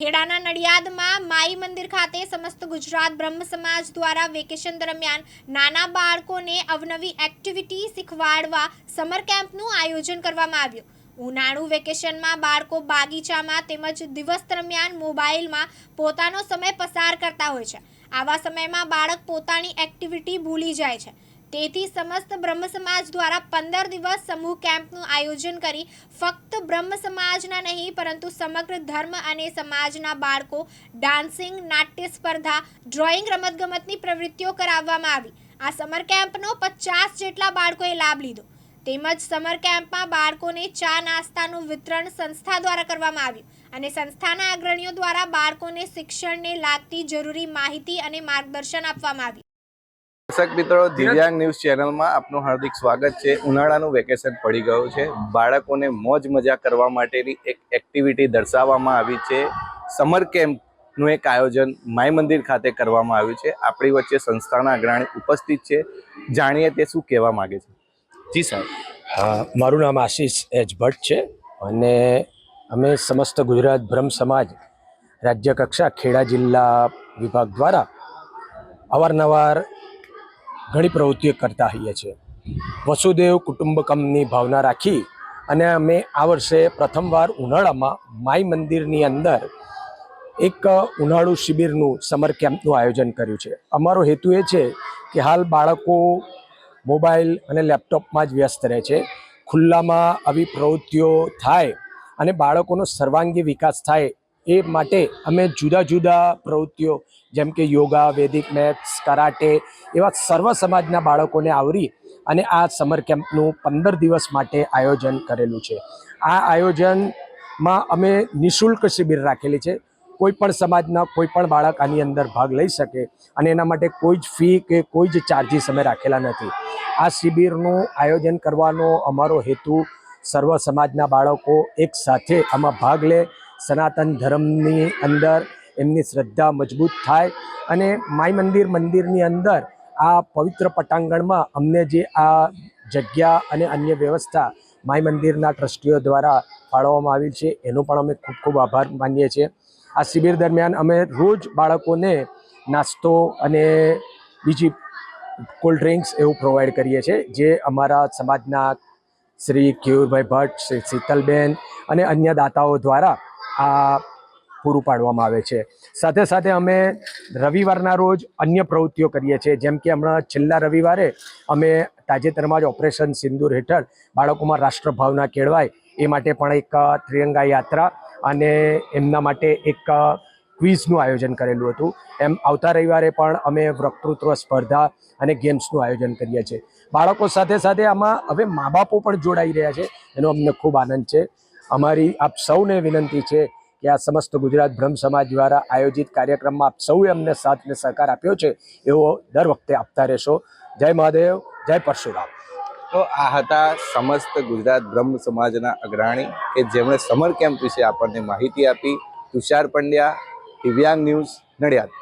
ખેડાના નડિયાદમાં માઈ મંદિર ખાતે સમસ્ત ગુજરાત બ્રહ્મ સમાજ દ્વારા વેકેશન દરમિયાન નાના બાળકોને અવનવી એક્ટિવિટી શીખવાડવા સમર કેમ્પનું આયોજન કરવામાં આવ્યું. ઉનાળુ વેકેશનમાં બાળકો બાગીચામાં તેમજ દિવસ દરમિયાન મોબાઈલમાં પોતાનો સમય પસાર કરતા હોય છે. આવા સમયમાં બાળક પોતાની એક્ટિવિટી ભૂલી જાય છે. તેથી સમસ્ત બ્રહ્મ સમાજ દ્વારા પંદર દિવસ સમૂહ કેમ્પનું આયોજન કરી ફક્ત બ્રહ્મ સમાજના નહીં, પરંતુ સમગ્ર ધર્મ અને સમાજના બાળકો ડાન્સિંગ, નાટ્ય સ્પર્ધા ડ્રોઈંગ રમતગમતની પ્રવૃત્તિઓ કરાવવામાં આવી. આ સમર કેમ્પનો પચાસ જેટલા બાળકોએ લાભ લીધો. તેમજ સમર કેમ્પમાં બાળકોને ચા નાસ્તાનું વિતરણ સંસ્થા દ્વારા કરવામાં આવ્યું અને સંસ્થાના અગ્રણીઓ દ્વારા બાળકોને શિક્ષણને લાગતી જરૂરી માહિતી અને માર્ગદર્શન આપવામાં આવ્યું. દર્શક મિત્રો દિવ્યાંગ ન્યૂઝ ચેનલમાં આપનું હાર્દિક સ્વાગત છે. ઉનાળાનું વેકેશન પડી ગયું છે. બાળકોને મોજ મજા કરવા માટેની એક એક્ટિવિટી દર્શાવવામાં આવી છે. સમર કેમ્પનું એક આયોજન માય મંદિર ખાતે કરવામાં આવ્યું છે. આપણી વચ્ચે સંસ્થાના અગ્રણી ઉપસ્થિત છે. જાણીએ તે શું કહેવા માગે છે? જી સાહેબ. હા, મારું નામ આશીષ એચ ભટ્ટ છે અને અમે સમસ્ત ગુજરાત બ્રહ્મ સમાજ રાજ્ય કક્ષા ખેડા જિલ્લા વિભાગ દ્વારા અવારનવાર ઘણી પ્રવૃત્તિઓ કરતા હોઈએ છીએ. વસુદેવ કુટુંબકમની ભાવના રાખી અને અમે આ વર્ષે પ્રથમવાર ઉનાળામાં માઈ મંદિરની અંદર એક ઉનાળુ શિબિરનું સમર કેમ્પનું આયોજન કર્યું છે. અમારો હેતુ એ છે કે હાલ બાળકો મોબાઈલ અને લેપટોપમાં જ વ્યસ્ત રહે છે. ખુલ્લામાં આવી પ્રવૃત્તિઓ થાય અને બાળકોનો સર્વાંગી વિકાસ થાય એ માટે અમે જુદા જુદા પ્રવૃત્તિઓ, જેમ કે યોગા, વેદિક મેથ્સ, કરાટે એવા સર્વ સમાજના બાળકોને આવરી અને આ સમર કેમ્પનું પંદર દિવસ માટે આયોજન કરેલું છે. આ આયોજનમાં અમે નિઃશુલ્ક શિબિર રાખેલી છે. કોઈ પણ સમાજના કોઈ પણ બાળક આની અંદર ભાગ લઈ શકે અને એના માટે કોઈ જ ફી કે કોઈ જ ચાર્જીસ અમે રાખેલા નથી. આ શિબિરનું આયોજન કરવાનો અમારો હેતુ સર્વ સમાજના બાળકો એક સાથે આમાં ભાગ લે સનાતન ધર્મની અંદર એમની શ્રદ્ધા મજબૂત થાય અને માઈ મંદિર મંદિરની અંદર આ પવિત્ર પટાંગણમાં અમને જે આ જગ્યા અને અન્ય વ્યવસ્થા માઈ મંદિરના ટ્રસ્ટીઓ દ્વારા ફાળવવામાં આવી છે, એનો પણ અમે ખૂબ ખૂબ આભાર માનીએ છીએ. આ શિબિર દરમિયાન અમે રોજ બાળકોને નાસ્તો અને બીજી કોલ્ડ ડ્રિંક્સ એવું પ્રોવાઈડ કરીએ છીએ, જે અમારા સમાજના શ્રી કેયુરભાઈ ભટ્ટ, શ્રી શીતલબેન અને અન્ય દાતાઓ દ્વારા આ પૂરું પાડવામાં આવે છે. સાથે સાથે અમે રવિવારના રોજ અન્ય પ્રવૃત્તિઓ કરીએ છીએ. જેમ કે હમણાં છેલ્લા રવિવારે અમે તાજેતરમાં જ ઓપરેશન સિંદૂર હેઠળ બાળકોમાં રાષ્ટ્રભાવના કેળવાય એ માટે પણ એક ત્રિરંગા યાત્રા અને એમના માટે એક ક્વિઝનું આયોજન કરેલું હતું. એમ આવતા રવિવારે પણ અમે વક્તૃત્વ સ્પર્ધા અને ગેમ્સનું આયોજન કરીએ છીએ. બાળકો સાથે સાથે આમાં હવે મા બાપો પણ જોડાઈ રહ્યા છે. એનો અમને ખૂબ આનંદ છે. અમારી આપ સૌને વિનંતી છે કે આ સમસ્ત ગુજરાત બ્રહ્મ સમાજ દ્વારા આયોજિત કાર્યક્રમમાં આપ સૌએ અમને સાથ અને સહકાર આપ્યો છે એવો દર વખતે આપતા રહેશો. જય મહાદેવ, જય પરશુરામ. તો આ હતા સમસ્ત ગુજરાત બ્રહ્મ સમાજના અગ્રણી કે જેમણે સમર કેમ્પ વિશે આપણને માહિતી આપી, તુષાર પંડ્યા, દિવ્યાંગ ન્યૂઝ નડિયાદ.